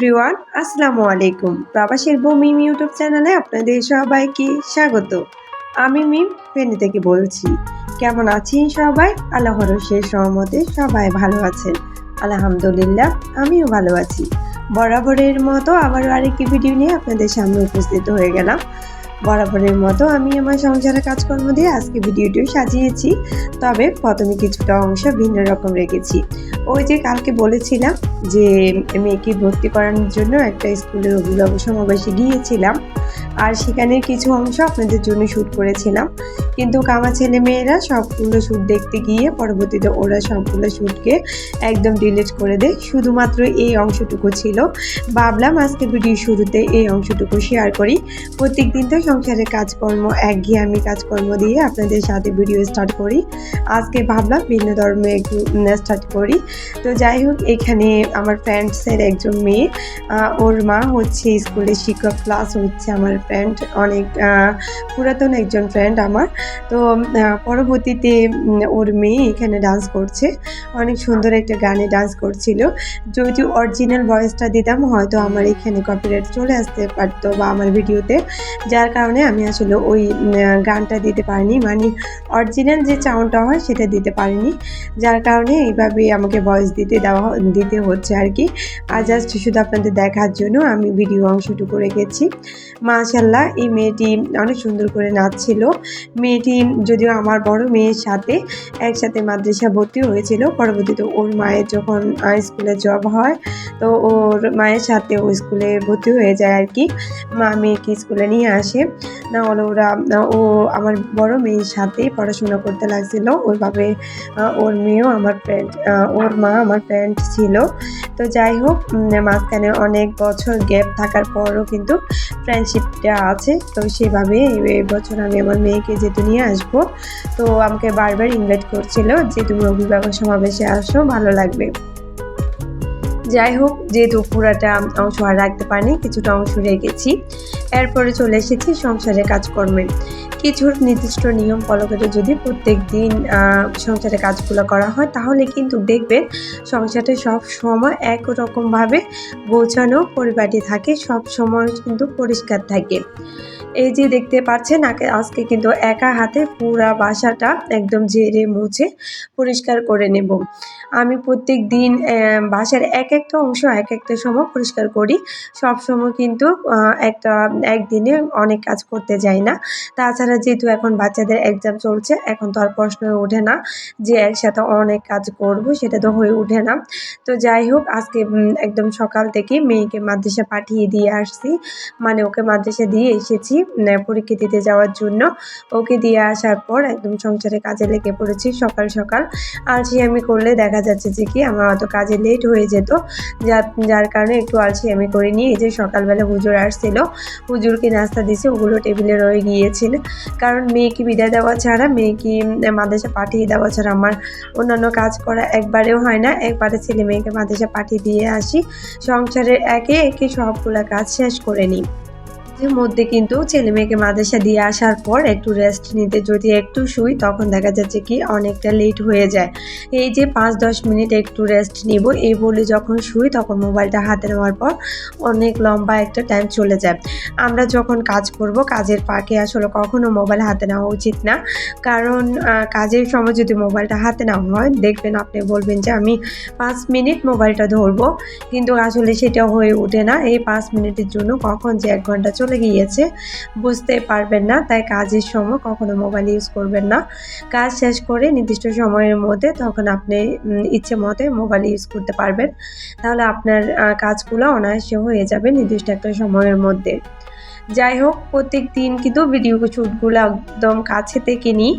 Everyone, আসসালামু আলাইকুম। প্রবাসের বউ মিম ইউটিউব চ্যানেলে আপনাদের সবাইকে স্বাগত। আমি মিম, ফেনি থেকে বলছি। কেমন আছেন সবাই? আল্লাহর শেষ সহমতে সবাই ভালো আছেন। আলহামদুলিল্লাহ, আমিও ভালো আছি। বরাবরের মতো আবারও আরেকটি ভিডিও নিয়ে আপনাদের সামনে উপস্থিত হয়ে গেলাম। বরাবরের মতো আমি আমার সংসারের কাজকর্ম দিয়ে আজকে ভিডিওটিও সাজিয়েছি। তবে প্রথমে কিছুটা অংশ ভিন্ন রকম রেখেছি। ওই যে কালকে বলেছিলাম যে মেয়েকে ভর্তি করানোর জন্য একটা স্কুলের অভিভাবক সমাবেশে গিয়েছিলাম। আর সেখানে কিছু অংশ আপনাদের জন্য শ্যুট করেছিলাম। কিন্তু আমার ছেলে মেয়েরা সবগুলো শ্যুট দেখতে গিয়ে পরবর্তীতে ওরা সবগুলো শ্যুটকে একদম ডিলিট করে দেয়। শুধুমাত্র এই অংশটুকু ছিল। ভাবলাম আজকে ভিডিও শুরুতে এই অংশটুকু শেয়ার করি। প্রত্যেক দিন তো সংসারের কাজকর্ম, একঘেয়েমি কাজকর্ম দিয়ে আপনাদের সাথে ভিডিও স্টার্ট করি। আজকে ভাবলাম ভিন্ন ধর্মে একটু স্টার্ট করি। তো যাই হোক, এখানে আমার ফ্রেন্ডসের একজন মেয়ে ওর মা হচ্ছে স্কুলের শিক্ষক ক্লাস হচ্ছে আমার ফ্রেন্ড অনেক পুরাতন একজন ফ্রেন্ড আমার। তো পরবর্তীতে ওর মেয়ে এখানে ডান্স করছে। অনেক সুন্দর একটা গানে ডান্স করছিল। যদি অরিজিনাল ভয়েসটা দিতাম, হয়তো আমার এখানে কপিরাইট চলে আসতে পারতো বা আমার ভিডিওতে যার কারণে আমি আসলে ওই গানটা দিতে পারিনি। মানে অরিজিনাল যে সাউন্ডটা হয় সেটা দিতে পারিনি। যার কারণে এইভাবে আমাকে ভয়েস দিতে দেওয়া দিতে হচ্ছে আর কি। আর জাস্ট শুধু আপনাদের দেখার জন্য আমি ভিডিও অংশটুকু রেখেছি। মাশাল্লাহ এই মেয়েটি অনেক সুন্দর করে নাচছিল। মেয়েটি যদিও আমার বড় মেয়ের সাথে একসাথে মাদ্রাসা ভর্তি হয়েছিল, পরবর্তীতে ওর মায়ের যখন স্কুলে জব হয়, তো ওর মায়ের সাথে ও স্কুলে ভর্তি হয়ে যায় আর কি। মা মেয়েকে স্কুলে নিয়ে আসে। না হলে ওরা ও আমার বড় মেয়ের সাথে পড়াশোনা করতে লাগছিল। ওইভাবে ওর মেয়েও আমার ফ্রেন্ড ওর মা আমার ফ্রেন্ড ছিল। তো যাই হোক মাঝখানে অনেক বছর গ্যাপ থাকার পরও কিন্তু ফ্রেন্ডশিপটা আছে। তো সেভাবে এই বছর আমি আমার মেয়েকে যেতে নিয়ে আসব, তো আমাকে বারবার ইনভাইট করছিল যে, তুমি অভিভাবক সমাবেশে আসো, ভালো লাগবে। যাই হোক যেহেতু পুরাটা অংশ আর রাখতে পারিনি, কিছুটা অংশ রেখেছি এরপরে চলে এসেছি সংসারের কাজকর্মে। কিছু নির্দিষ্ট নিয়ম ফলো করে যদি প্রত্যেক দিন সংসারে কাজগুলো করা হয়, তাহলে কিন্তু দেখবেন সংসারে সব সময় একরকমভাবে গোছানো পরিপাটি থাকে, সব সময় কিন্তু পরিষ্কার থাকে। এই যে দেখতে পাচ্ছেন আজকে কিন্তু একা হাতে পুরা বাসাটা একদম ঝেড়ে মুছে পরিষ্কার করে নেব। আমি প্রত্যেক দিন বাসার এক একটা অংশ এক একটা সময় পরিষ্কার করি। সব সময় কিন্তু একটা, একদিনে অনেক কাজ করতে যাই না। তাছাড়া যেহেতু এখন বাচ্চাদের এক্সাম চলছে, এখন তো আর প্রশ্ন ওঠে না যে একসাথে অনেক কাজ করব, সেটা তো হয়ে ওঠে না। তো যাই হোক, আজকে একদম সকাল থেকে মেয়েকে মাদ্রাসা পাঠিয়ে দিয়ে আসছি। মানে ওকে মাদ্রাসা দিয়ে এসেছি। পরীক্ষা দিতে যাওয়ার জন্য ওকে দিয়ে আসার পর একদম সংসারে কাজে লেগে পড়েছি সকাল সকাল। আলসি আমি করলে দেখা যাচ্ছে যে কি আমার অত কাজে লেট হয়ে যেত। যার যার কারণে একটু আলসিয়ামি করে নিয়ে এই যে সকালবেলা হুজুর আসছিল, হুজুরকে নাস্তা দিছে ওগুলো টেবিলে রয়ে গিয়েছিল। কারণ মেয়েকে বিদায় দেওয়া ছাড়া, মেয়েকে মাদ্রাসা পাঠিয়ে দেওয়া ছাড়া আমার অন্যান্য কাজ করা একবারেও হয় না। একবারে ছেলে মেয়েকে মাদ্রাসা পাঠিয়ে দিয়ে আসি। সংসারের একে একে সবগুলা কাজ শেষ করে নিই। এর মধ্যে কিন্তু ছেলে মেয়েকে মাদ্রাসা দিয়ে আসার পর একটু রেস্ট নিতে যদি একটু শুই, তখন দেখা যাচ্ছে কি অনেকটা লেট হয়ে যায়। এই যে পাঁচ দশ মিনিট একটু রেস্ট নিব, এই বলে যখন শুই তখন মোবাইলটা হাতে নেওয়ার পর অনেক লম্বা একটা টাইম চলে যায়। আমরা যখন কাজ করব, কাজের ফাঁকে আসলে কখনো মোবাইল হাতে নেওয়া উচিত না। কারণ কাজের সময় যদি মোবাইলটা হাতে নেওয়া হয়, দেখবেন আপনি বলবেন যে আমি পাঁচ মিনিট মোবাইলটা ধরবো। কিন্তু আসলে সেটা হয়ে ওঠে না। এই পাঁচ মিনিটের জন্য কখন যে এক ঘণ্টা চলে গিয়েছে, বুঝতে পারবেন না, তাই কাজের সময় কখনো মোবাইল ইউজ করবেন না। কাজ শেষ করে নির্দিষ্ট সময়ের মধ্যে তখন আপনি ইচ্ছে মতে মোবাইল ইউজ করতে পারবেন। তাহলে আপনার কাজগুলো অনায়াসে হয়ে যাবে নির্দিষ্ট একটা সময়ের মধ্যে। যাই হোক প্রত্যেক দিন কিন্তু ভিডিও শ্যুটগুলো একদম কাছে থেকে নিই।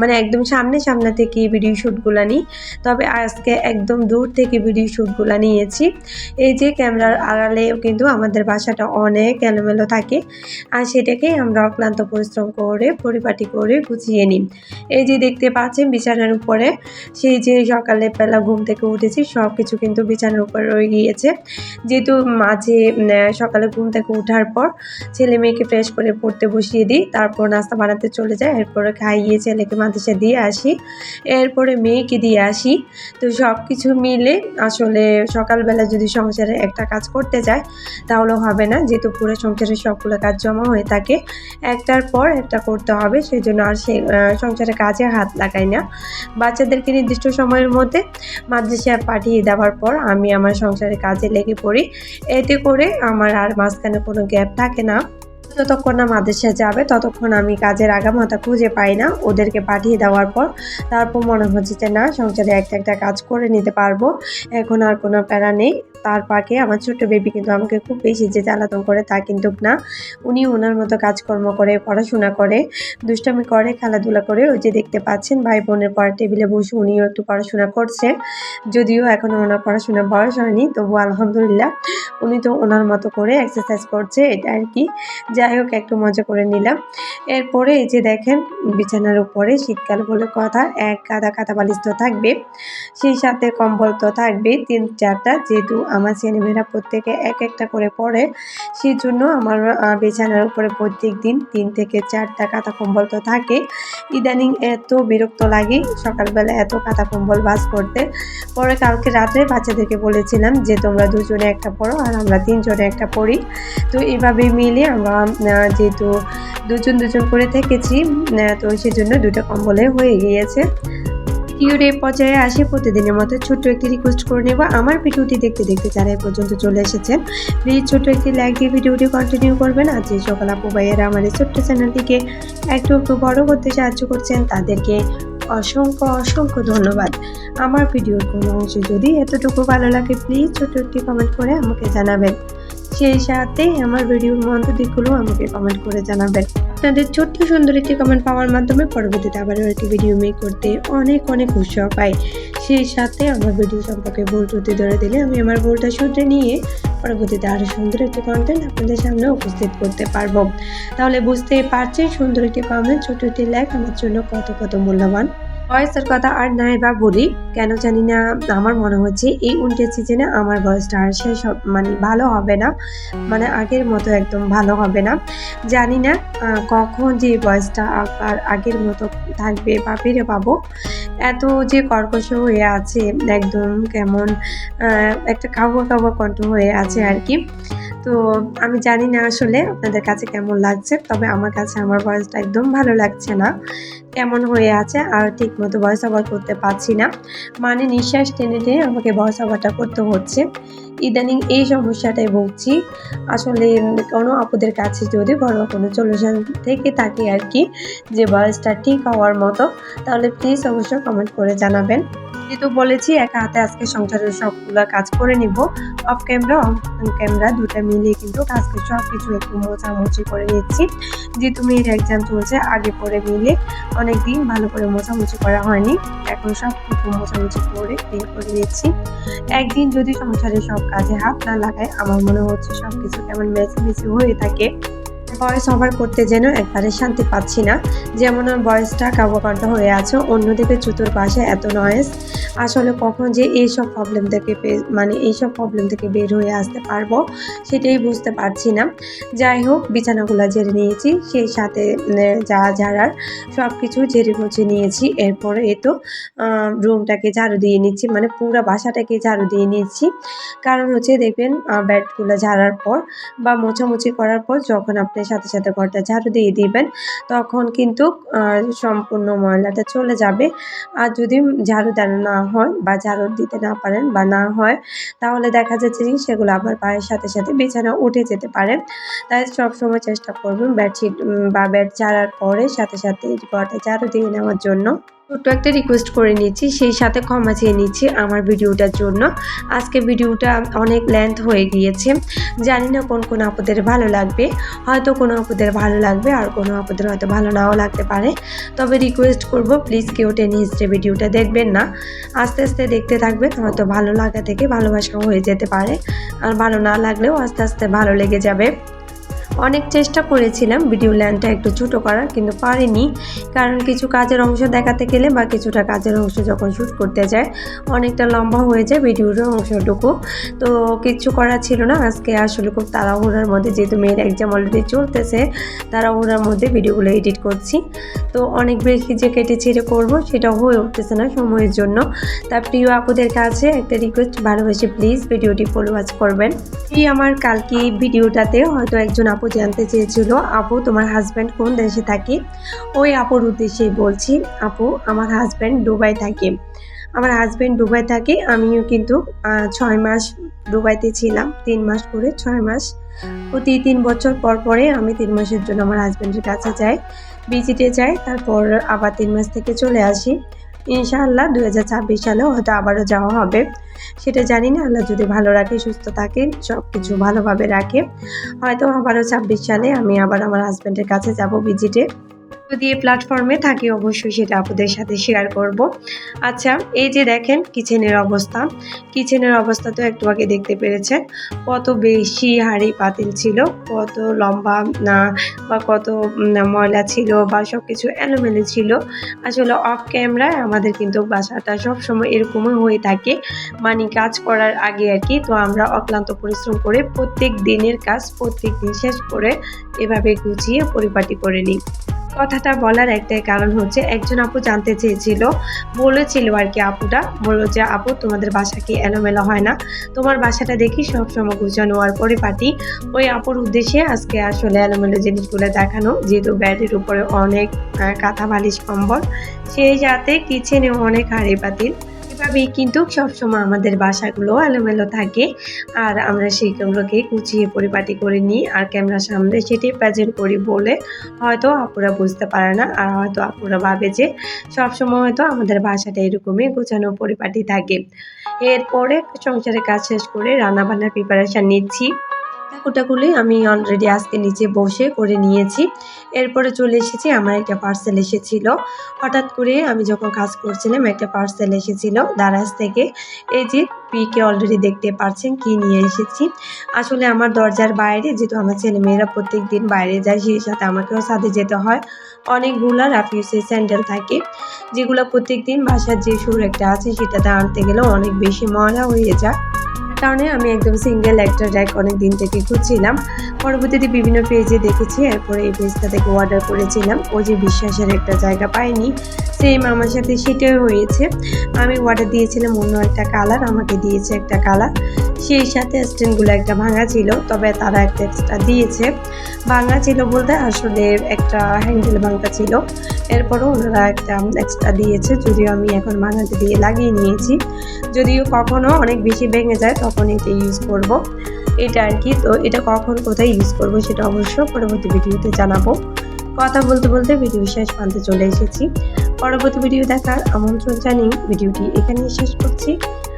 মানে একদম সামনে সামনে থেকে ভিডিও শ্যুটগুলো নিই। তবে আজকে একদম দূর থেকে ভিডিও শ্যুটগুলো নিয়েছি। এই যে ক্যামেরার আড়ালেও কিন্তু আমাদের বাসাটা অনেক এলোমেলো থাকে। আর সেটাকেই আমরা অক্লান্ত পরিশ্রম করে, পরিপাটি করে গুছিয়ে নিই। এই যে দেখতে পাচ্ছেন বিছানার উপরে, সেই যে সকালে বেলা ঘুম থেকে উঠেছি সব কিছু কিন্তু বিছানার উপরে রয়ে গিয়েছে। যেহেতু মাঝে সকালে ঘুম থেকে ওঠার পর ছেলে ছেলে মেয়েকে ফ্রেশ করে পড়তে বসিয়ে দিই, তারপর নাস্তা বানাতে চলে যায় এরপরে খাইয়ে ছেলেকে মাদ্রাসা দিয়ে আসি, এরপরে মেয়েকে দিয়ে আসি। তো সব কিছু মিলে আসলে সকালবেলা যদি সংসারে একটা কাজ করতে যায় তাহলে হবে না, যেহেতু পুরো সংসারে সবগুলো কাজ জমা হয়ে থাকে, একটার পর একটা করতে হবে সেই জন্য আর সে সংসারে কাজে হাত লাগাই না। বাচ্চাদেরকে নির্দিষ্ট সময়ের মধ্যে মাদ্রাসায় পাঠিয়ে দেওয়ার পর আমি আমার সংসারে কাজে লেগে পড়ি, এতে করে আমার আর মাঝখানে কোনো গ্যাপ থাকে না। যতক্ষণ না মাদ্রাসায় যাবে, ততক্ষণ আমি কাজের আগামাথা খুঁজে পাই না। ওদেরকে পাঠিয়ে দেওয়ার পর তারপর মনে হচ্ছে যে, না, সংসারে একটা একটা কাজ করে নিতে পারব। এখন আর কোনো প্যারা নেই। তার পাকে আমার ছোট্ট বেবি কিন্তু আমাকে খুব বেশি যে জ্বালাতন করে তা কিন্তু না। উনি ওনার মতো কাজকর্ম করে, পড়াশোনা করে, দুষ্টামি করে, খেলাধুলা করে। ওই যে দেখতে পাচ্ছেন ভাই বোনের পর টেবিলে বসে উনিও একটু পড়াশোনা করছে। যদিও এখনও ওনার পড়াশোনার বয়স হয়নি তবু আলহামদুলিল্লাহ। উনি তো ওনার মতো করে এক্সারসাইজ করছে, এটা আর কি। যাই হোক, একটু মজা করে নিলাম। এরপরে এই যে দেখেন, বিছানার উপরে শীতকাল বলে কথা, এক কাদা কাদা বালিশ তো থাকবে, সেই সাথে কম্বল তো থাকবে, তিন চারটা। যেহেতু আমার ছেলেমেয়েরা প্রত্যেকে এক একটা করে পড়ে সেই জন্য আমার বিছানার উপরে প্রত্যেক দিন তিন থেকে চারটা কাঁথা কম্বল তো থাকে। ইদানিং এত বিরক্ত লাগে, সকালবেলা এত কাঁথা কম্বল বাস করতে। পরে কালকে রাত্রে বাচ্চাদেরকে বলেছিলাম যে, তোমরা দুজনে একটা পড়ো আর আমরা তিনজনে একটা পড়ি। তো এভাবে মিলে আমরা যেহেতু দুজন দুজন করে থেকেছি তো সেজন্য দুটো কম্বলে হয়ে গিয়েছে। ভিডিওর এই পর্যায়ে আসি প্রতিদিনের মতো ছোট্ট একটি রিকোয়েস্ট করে নেব। আমার ভিডিওটি দেখতে দেখতে যারা এই পর্যন্ত চলে এসেছেন প্লিজ ছোট্ট একটি লাইক দিয়ে ভিডিওটি কন্টিনিউ করবেন। আর যে সকল আপু ভাইয়েরা আমার এই ছোট্ট চ্যানেলটিকে একটু একটু বড় করতে সাহায্য করছেন, তাদেরকে অসংখ্য অসংখ্য ধন্যবাদ। আমার ভিডিওর কোনো অংশ যদি এতটুকু ভালো লাগে প্লিজ ছোট্ট একটি কমেন্ট করে আমাকে জানাবেন। সেই সাথে আমার ভিডিওর দিকগুলো আমাকে কমেন্ট করে জানাবেন। আপনাদের ছোট্ট সুন্দর একটি কমেন্ট পাওয়ার মাধ্যমে পরবর্তীতে আবারও একটি ভিডিও মেক করতে অনেক অনেক উৎসাহ পাই। সেই সাথে আমার ভিডিও সম্পর্কে ভুল ত্রুটি ধরে দিলে আমি আমার ভুলটা শুধরে নিয়ে পরবর্তীতে আরও সুন্দর একটি কন্টেন্ট আপনাদের সামনে উপস্থিত করতে পারব। তাহলে বুঝতেই পারছেন সুন্দর একটি কমেন্ট ছোট একটি লাইক আমার জন্য কত কত মূল্যবান। ভয়েসের কথা আর নাই বা বলি, কেন জানি না। আমার মনে হচ্ছে এই উল্টে সিজনে আমার বয়সটা আর শেষ মানে ভালো হবে না। মানে আগের মতো একদম ভালো হবে না। জানি না কখন যে বয়সটা আর আগের মতো থাকবে বা ফিরে পাবো। এত যে কর্কশ হয়ে আছে, একদম কেমন একটা কাবুয়া কাবুয়া কণ্ঠ হয়ে আছে আর কি। তো আমি জানি না আসলে আপনাদের কাছে কেমন লাগছে, তবে আমার কাছে আমার বয়সটা একদম ভালো লাগছে না। কেমন হয়ে আছে আর ঠিক মতো ভয়েস ওভার করতে পারছি না। মানে নিঃশ্বাস টেনে টেনে আমাকে ভয়েস ওভারটা করতে হচ্ছে। ইদানিং এই সমস্যাটাই ভুগছি। আসলে কোনো আপদের কাছে যদি ঘরোয়া কোনো সলিউশন থেকে থাকে আর কি, যে বয়সটা ঠিক হওয়ার মতো, তাহলে প্লিজ অবশ্যই কমেন্ট করে জানাবেন। যেহেতু বলেছি, একা হাতে আজকে সংসারের সবগুলো কাজ করে নিব। অফ ক্যামেরা অন ক্যামেরা দুটো মিলিয়ে কিন্তু আজকে সব কিছু একটু মোছামুছি করে নিচ্ছি। যেহেতু মেয়ের এক্সাম চলছে, আগে পরে মিলে অনেক দিন ভালো করে মোছামুছি করা হয়নি। এখন সব কিছু মোছামুছি করে ক্লিন করে নিচ্ছি। একদিন যদি সংসারে সব কাজে হাত না লাগায়, আমার মনে হচ্ছে সবকিছু কেমন মেসি মেসি হয়ে থাকে। ভয়েস ওভার করতে যেন একবারে শান্তি পাচ্ছি না। যেমন আমার ভয়েসটা কাব্যকণ্ঠ হয়ে আছে, অন্যদিকে চতুর পাশে এত নয়েস আসলে কখন যে এইসব প্রবলেম থেকে মানে এইসব প্রবলেম থেকে বের হয়ে আসতে পারব, সেটাই বুঝতে পারছি না। যাই হোক, বিছানাগুলো ঝেড়ে নিয়েছি, সেই সাথে যা ঝাড়ার সব কিছু ঝেড়ে মুছে নিয়েছি। এরপরে এ তো রুমটাকে ঝাড়ু দিয়ে নিচ্ছি মানে পুরো বাসাটাকে ঝাড়ু দিয়ে নিচ্ছি। কারণ হচ্ছে দেখবেন বেডগুলো ঝাড়ার পর বা মোছামুছি করার পর যখন আপনি সাথে সাথে ঘরটা ঝাড়ু দিয়ে দিবেন, তখন কিন্তু সম্পূর্ণ ময়লাটা চলে যাবে। আর যদি ঝাড়ু দেওয়া না হয় বা ঝাড়ু দিতে না পারেন বা না হয়, তাহলে দেখা যাচ্ছে যে সেগুলো আবার পায়ের সাথে সাথে বিছানা উঠে যেতে পারে। তাই সবসময় চেষ্টা করবেন বেডশিট বা বেড ঝাড়ার পরে সাথে সাথে ঘরটা ঝাড়ু দিয়ে নেওয়ার জন্য। ছোট্ট একটা রিকোয়েস্ট করে নিচ্ছি, সেই সাথে ক্ষমা চেয়ে নিচ্ছি আমার ভিডিওটার জন্য। আজকে ভিডিওটা অনেক লেন্থ হয়ে গিয়েছে। জানি না কোন কোন আপদের ভালো লাগবে, হয়তো কোনো আপদের ভালো লাগবে আর কোনো আপদের হয়তো ভালো নাও লাগতে পারে। তবে রিকোয়েস্ট করব প্লিজ কেউ টেনে হিস্ট্রি ভিডিওটা দেখবেন না। আস্তে আস্তে দেখতে থাকবেন, হয়তো ভালো লাগা থেকে ভালোবাসা হয়ে যেতে পারে। আর ভালো না লাগলেও আস্তে আস্তে ভালো লেগে যাবে। অনেক চেষ্টা করেছিলাম ভিডিও ল্যান্ডটা একটু ছোটো করার, কিন্তু পারিনি। কারণ কিছু কাজের অংশ দেখাতে গেলে বা কিছুটা কাজের অংশ যখন শ্যুট করতে যায়, অনেকটা লম্বা হয়ে যায় ভিডিওর অংশটুকু। তো কিচ্ছু করার ছিল না। আজকে আসলে খুব তাড়াহুড়ার মধ্যে, যেহেতু মেয়ের এক্সাম অলরেডি চলতেছে, তাড়াহুড়ার মধ্যে ভিডিওগুলো এডিট করছি। তো অনেক বেশি যে কেটে ছেড়ে করব সেটা হয়ে উঠতেছে না সময়ের জন্য। তা প্রিয় আপুদের কাছে একটা রিকোয়েস্ট ভালোবেসে প্লিজ ভিডিওটি ফলো ওয়াচ করবেন। এই আমার কালকে ভিডিওটাতে হয়তো একজন আপু জানতে চেয়েছিল, আপু, তোমার হাজব্যান্ড কোন দেশে থাকে? ওই আপুর উদ্দেশ্যেই বলছি, আপু, আমার হাজব্যান্ড দুবাই থাকে। আমার হাজব্যান্ড দুবাই থাকে, আমিও কিন্তু ছয় মাস দুবাইতে ছিলাম, তিন মাস করে ছয় মাস। প্রতি তিন বছর পর পরে আমি তিন মাসের জন্য আমার হাজব্যান্ডের কাছে যাই ভিজিটে যাই, তারপর আবার তিন মাস থেকে চলে আসি। ইনশাআল্লাহ দু হাজার ছাব্বিশ সালেও হয়তো আবারও যাওয়া হবে। সেটা জানি না, আল্লাহ যদি ভালো রাখে, সুস্থ থাকে সব কিছু ভালোভাবে রাখে। হয়তো আবারও ছাব্বিশ সালে আমি আবার আমার হাজব্যান্ডের কাছে যাব ভিজিটে যদি এই প্ল্যাটফর্মে থাকি, অবশ্যই সেটা আপনাদের সাথে শেয়ার করব। আচ্ছা এই যে দেখেন কিচেনের অবস্থা। কিচেনের অবস্থা তো একটু আগে দেখতে পেরেছেন। কত বেশি হাড়ি পাতিল ছিল, কত লম্বা না, বা কত ময়লা ছিল, বা সব কিছু এলোমেলো ছিল। আসলে অফ ক্যামেরায় আমাদের কিন্তু বাসাটা সবসময় এরকমই হয়ে থাকে। মানে কাজ করার আগে আর কি, তো আমরা অক্লান্ত পরিশ্রম করে প্রত্যেক দিনের কাজ প্রত্যেক দিন শেষ করে এভাবে গুছিয়ে পরিপাটি করে নিই। কথাটা বলার একটাই কারণ হচ্ছে, একজন আপু জানতে চেয়েছিল, বলেছিল আর কি আপুটা, বলল যে, আপু, তোমাদের বাসা কি এলোমেলো হয় না? তোমার বাসাটা দেখি সবসময় হওয়ার পরে পরিপাটি। ওই আপুর উদ্দেশ্যে আজকে আসলে এলোমেলো জিনিসগুলো দেখানো, যেহেতু ব্যাডের উপরে অনেক কাঁথা বালিশ কম্বল। সেই সাথে কিচেনে অনেক হাঁড়ি পাতিল এভাবেই কিন্তু সবসময় আমাদের বাসাগুলো এলোমেলো থাকে। আর আমরা সেইগুলোকে গুছিয়ে পরিপাটি করে নিই আর ক্যামেরার সামনে সেটি প্রেজেন্ট করি বলে হয়তো আপুরা বুঝতে পারে না। আর হয়তো আপুরা ভাবে যে সবসময় হয়তো আমাদের বাসাটা এরকমই গোছানো পরিপাটি থাকে। এরপরে সংসারের কাজ শেষ করে রান্নাবান্নার প্রিপারেশান নিচ্ছি। ঠাকুটাগুলি আমি অলরেডি আজকে নিচে বসে করে নিয়েছি। এরপরে চলে এসেছি, আমার একটা পার্সেল এসেছিল। হঠাৎ করে আমি যখন কাজ করছিলাম, একটা পার্সেল এসেছিল দারাজ থেকে। এই যে পিকে অলরেডি দেখতে পাচ্ছেন কি নিয়ে এসেছি। আসলে আমার দরজার বাইরে, যেহেতু আমার ছেলে মেয়েরা প্রত্যেক দিন বাইরে যায়, সেই সাথে আমাকেও সাথে যেতে হয়। অনেকগুলা রাফিউসের স্যান্ডেল থাকে, যেগুলো প্রত্যেক দিন বাসার যে সুর একটা আছে, সেটাতে আনতে গেলেও অনেক বেশি ময়লা হয়ে যায়। কারণে আমি একদম সিঙ্গেল একটা র্যাক অনেক দিন থেকে খুঁজছিলাম। পরবর্তীতে বিভিন্ন পেজে দেখেছি, এরপরে এই পেজটা থেকে অর্ডার করেছিলাম। ও যে বিশ্বাসের একটা জায়গা পায়নি সেম আমার সাথে সেটাই হয়েছে। আমি অর্ডার দিয়েছিলাম অন্য একটা কালার আমাকে দিয়েছে একটা কালার সেই সাথে স্ট্যান্ডগুলো একটা ভাঙা ছিল, তবে তারা একটা এক্সট্রা দিয়েছে। ভাঙা ছিল বলতে আসলে একটা হ্যান্ডেল ভাঙা ছিল। এরপরও ওনারা একটা এক্সট্রা দিয়েছে, যদিও আমি এখন ভাঙাতে দিয়ে লাগিয়ে নিয়েছি। যদিও কখনও অনেক বেশি ভেঙে যায়, তখন এটা ইউজ করব। এটা আর কি, তো এটা কখন কোথায় ইউজ করব সেটা অবশ্য পরবর্তী ভিডিওতে জানাব। কথা বলতে বলতে ভিডিও শেষ প্রান্তে চলে এসেছি। পরবর্তী ভিডিও দেখার আমন্ত্রণ জানিয়ে ভিডিওটি এখানেই শেষ করছি।